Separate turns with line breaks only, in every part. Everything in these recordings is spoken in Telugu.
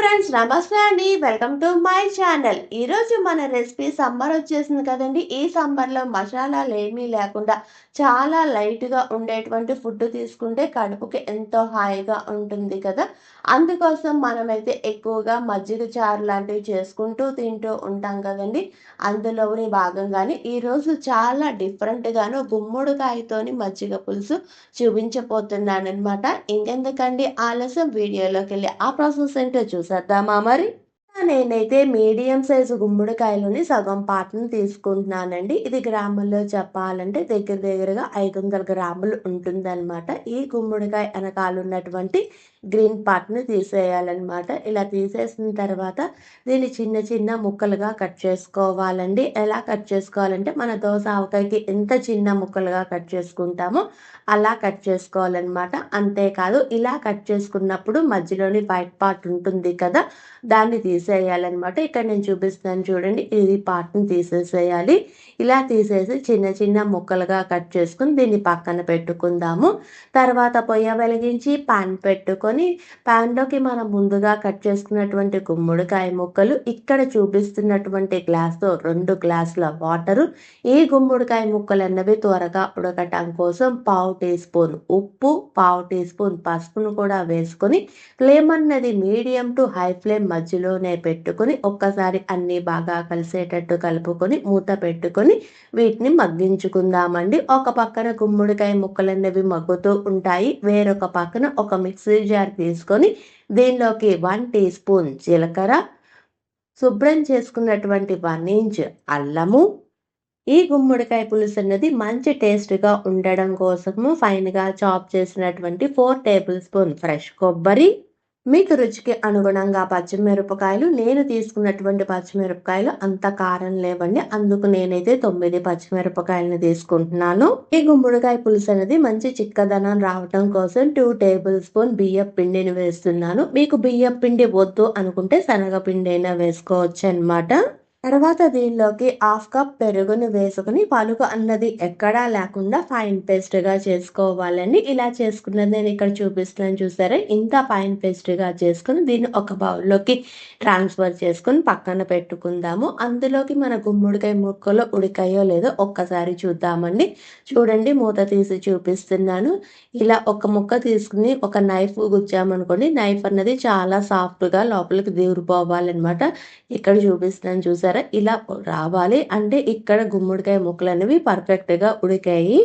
ఫ్రెండ్స్ నమస్తే అండి. వెల్కమ్ టు మై ఛానల్ ఈరోజు మన రెసిపీ సమ్మర్ వచ్చేసింది కదండి. ఈ సమ్మర్లో మసాలాలు ఏమీ లేకుండా చాలా లైట్గా ఉండేటువంటి ఫుడ్ తీసుకుంటే కడుపుకి ఎంతో హాయిగా ఉంటుంది కదా. అందుకోసం మనమైతే ఎక్కువగా మజ్జిగ చారు లాంటివి చేసుకుంటూ తింటూ ఉంటాం కదండి. అందులోని భాగంగానే ఈరోజు చాలా డిఫరెంట్గాను గుమ్మడికాయతోని మజ్జిగ పులుసు చూపించబోతున్నాను అనమాట ఇంకెందుకండి? ఆలస్యం. వీడియోలోకి వెళ్ళి ఆ ప్రాసెస్ ఏంటో చూసేద్దామా మరి? నేనైతే మీడియం సైజు గుమ్మడికాయలోని సగం పాటను తీసుకుంటున్నానండి. ఇది గ్రాముల్లో చెప్పాలంటే దగ్గర దగ్గరగా ఐదు వందల గ్రాములు ఉంటుందన్నమాట. ఈ గుమ్మడికాయ వెనకాల ఉన్నటువంటి గ్రీన్ పార్ట్ని తీసేయాలన్నమాట. ఇలా తీసేసిన తర్వాత దీన్ని చిన్న చిన్న ముక్కలుగా కట్ చేసుకోవాలండి. ఎలా కట్ చేసుకోవాలంటే మన దోశ ఆవకాయకి ఎంత చిన్న ముక్కలుగా కట్ చేసుకుంటామో అలా కట్ చేసుకోవాలన్నమాట. అంతేకాదు ఇలా కట్ చేసుకున్నప్పుడు మధ్యలోని వైట్ పార్ట్ ఉంటుంది కదా దాన్ని తీసేయాలన్నమాట ఇక్కడ నేను చూపిస్తాను చూడండి ఇది పార్ట్ని తీసేసేయాలి. ఇలా తీసేసి చిన్న చిన్న ముక్కలుగా కట్ చేసుకుని దీన్ని పక్కన పెట్టుకుందాము. తర్వాత పొయ్య వెలిగించి పాన్ పెట్టుకొని ప్యాన్లోకి మనం ముందుగా కట్ చేసుకున్నటువంటి గుమ్మడికాయ ముక్కలు ఇక్కడ చూపిస్తున్నటువంటి గ్లాస్తో రెండు గ్లాసుల వాటరు. ఈ గుమ్మడికాయ ముక్కలు అన్నవి త్వరగా ఉడకటం కోసం పావు టీ స్పూన్ ఉప్పు పావు టీ స్పూన్ పసుపును కూడా వేసుకొని ఫ్లేమ్ అన్నది మీడియం టు హై ఫ్లేమ్ మధ్యలోనే పెట్టుకొని ఒక్కసారి అన్ని బాగా కలిసేటట్టు కలుపుకొని మూత పెట్టుకొని వీటిని మగ్గించుకుందామండి. ఒక పక్కన గుమ్మడికాయ ముక్కలు అనేవి మగ్గుతూ ఉంటాయి. వేరొక పక్కన ఒక మిక్సీ జార్ తీసుకొని దీనిలోకి వన్ టీ స్పూన్ జీలకర్ర శుభ్రం చేసుకున్నటువంటి వన్ ఇంచ్ అల్లము ఈ గుమ్మడికాయ పులుసు అన్నది మంచి టేస్ట్గా ఉండడం కోసము ఫైన్గా చాప్ చేసినటువంటి ఫోర్ టేబుల్ స్పూన్ ఫ్రెష్ కొబ్బరి మీకు రుచికి అనుగుణంగా పచ్చిమిరపకాయలు నేను తీసుకున్నటువంటి పచ్చిమిరపకాయలు అంత కారం లేవండి. అందుకు నేనైతే తొమ్మిది పచ్చిమిరపకాయలను తీసుకుంటున్నాను. ఈ గుమ్మడికాయ పులుసు అనేది మంచి చిక్కదనం రావటం కోసం టూ టేబుల్ స్పూన్ బియ్యం పిండిని వేస్తున్నాను. మీకు బియ్యం పిండి వద్దు అనుకుంటే శనగపిండి అయినా వేసుకోవచ్చు అనమాట తర్వాత దీనిలోకి హాఫ్ కప్ పెరుగును వేసుకుని పలుకు అన్నది ఎక్కడా లేకుండా ఫైన్ పేస్ట్గా చేసుకోవాలండి. ఇలా చేసుకున్నది నేను ఇక్కడ చూపిస్తున్నాను చూసారా? ఇంత ఫైన్ పేస్ట్గా చేసుకుని దీన్ని ఒక బౌల్లోకి ట్రాన్స్ఫర్ చేసుకుని పక్కన పెట్టుకుందాము. అందులోకి మన గుమ్మడికాయ ముక్కలు ఉడికాయో లేదో ఒక్కసారి చూద్దామండి. చూడండి మూత తీసి చూపిస్తున్నాను. ఇలా ఒక ముక్క తీసుకుని ఒక నైఫ్ గుచ్చామనుకోండి నైఫ్ అన్నది చాలా సాఫ్ట్గా లోపలికి దూరిపోవాలన్నమాట. ఇక్కడ చూపిస్తున్నాను చూసారా? చూసారా ఇలా రావాలి. అంటే ఇక్కడ గుమ్మడికాయ ముక్కలు అనేవి పర్ఫెక్ట్గా ఉడికాయి.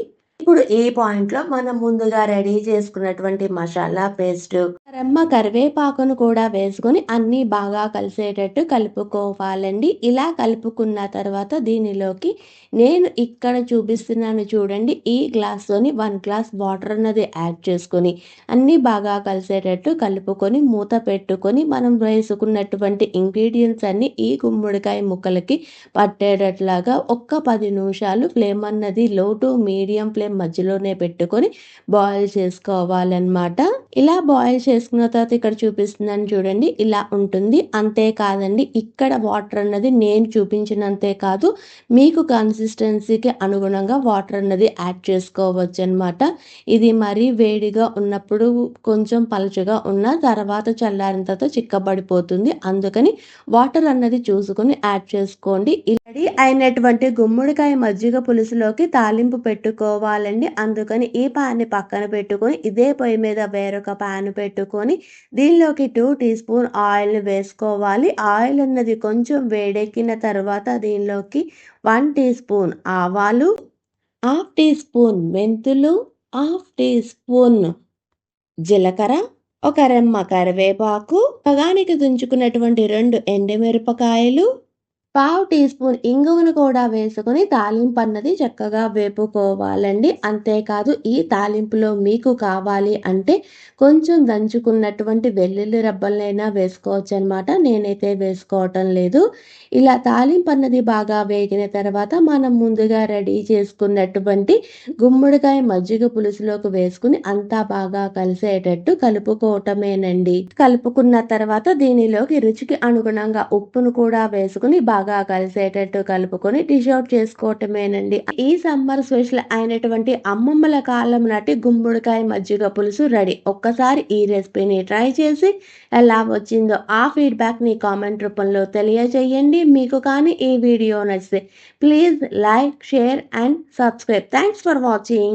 ఇప్పుడు ఈ పాయింట్లో మనం ముందుగా రెడీ చేసుకున్నటువంటి మసాలా పేస్ట్ రెమ్మ కరివేపాకును కూడా వేసుకొని అన్నీ బాగా కలిసేటట్టు కలుపుకోవాలండి. ఇలా కలుపుకున్న తర్వాత దీనిలోకి నేను ఇక్కడ చూపిస్తున్నాను చూడండి. ఈ గ్లాస్తోని వన్ గ్లాస్ వాటర్ అన్నది యాడ్ చేసుకొని అన్నీ బాగా కలిసేటట్టు కలుపుకొని మూత పెట్టుకొని మనం వేసుకున్నటువంటి ఇంగ్రీడియంట్స్ అన్నీ ఈ గుమ్మడికాయ ముక్కలకి పట్టేటట్లాగా ఒక్క పది నిమిషాలు ఫ్లేమ్ అన్నది లో టు మీడియం ఫ్లేమ్ మధ్యలోనే పెట్టుకొని బాయిల్ చేసుకోవాలన్నమాట. ఇలా బాయిల్ చేసుకున్న తర్వాత ఇక్కడ చూపిస్తున్నాను చూడండి ఇలా ఉంటుంది. అంతేకాదండి ఇక్కడ వాటర్ అన్నది నేను చూపించినంతే కాదు మీకు కన్సిస్టెన్సీకి అనుగుణంగా వాటర్ అన్నది యాడ్ చేసుకోవచ్చు అనమాట ఇది మరీ వేడిగా ఉన్నప్పుడు కొంచెం పలుచగా ఉన్న తర్వాత చల్లారిన తర్వాత చిక్కబడిపోతుంది. అందుకని వాటర్ అన్నది చూసుకొని యాడ్ చేసుకోండి. ఇలాడి అయినటువంటి గుమ్మడికాయ మజ్జిగ పులుసులోకి తాలింపు పెట్టుకోవాలి కావాలండి. అందుకని ఈ పాన్ని పక్కన పెట్టుకొని ఇదే పొయ్యి మీద వేరొక పాన్ పెట్టుకొని దీనిలోకి టూ టీ స్పూన్ ఆయిల్ని వేసుకోవాలి. ఆయిల్ అన్నది కొంచెం వేడెక్కిన తర్వాత దీనిలోకి వన్ టీ స్పూన్ ఆవాలు హాఫ్ టీ స్పూన్ మెంతులు హాఫ్ టీ స్పూన్ జీలకర్ర ఒక రెమ్మ కరివేపాకు పగానికి దుంచుకున్నటువంటి రెండు ఎండుమిరపకాయలు పావు టీ స్పూన్ ఇంగువను కూడా వేసుకుని తాలింపు అన్నది చక్కగా వేపుకోవాలండి. అంతేకాదు ఈ తాలింపులో మీకు కావాలి అంటే కొంచెం దంచుకున్నటువంటి వెల్లుల్లి రబ్బలనైనా వేసుకోవచ్చు అనమాట నేనైతే వేసుకోవటం లేదు. ఇలా తాలింపు అన్నది బాగా వేగిన తర్వాత మనం ముందుగా రెడీ చేసుకున్నటువంటి గుమ్మడికాయ మజ్జిగ పులుసులోకి వేసుకుని అంతా బాగా కలిసేటట్టు కలుపుకోవటమేనండి. కలుపుకున్న తర్వాత దీనిలోకి రుచికి అనుగుణంగా ఉప్పును కూడా వేసుకుని బాగా బాగా కలిసేటట్టు కలుపుకొని డిష్ అవుట్ చేసుకోవటమేనండి. ఈ సమ్మర్ స్పెషల్ అయినటువంటి అమ్మమ్మల కాలం నాటి గుమ్మడికాయ మజ్జిగ పులుసు రెడీ. ఒక్కసారి ఈ రెసిపీని ట్రై చేసి ఎలా వచ్చిందో ఆ ఫీడ్బ్యాక్ని కామెంట్ రూపంలో తెలియజేయండి. మీకు కానీ ఈ వీడియో నచ్చితే please like share and subscribe thanks for watching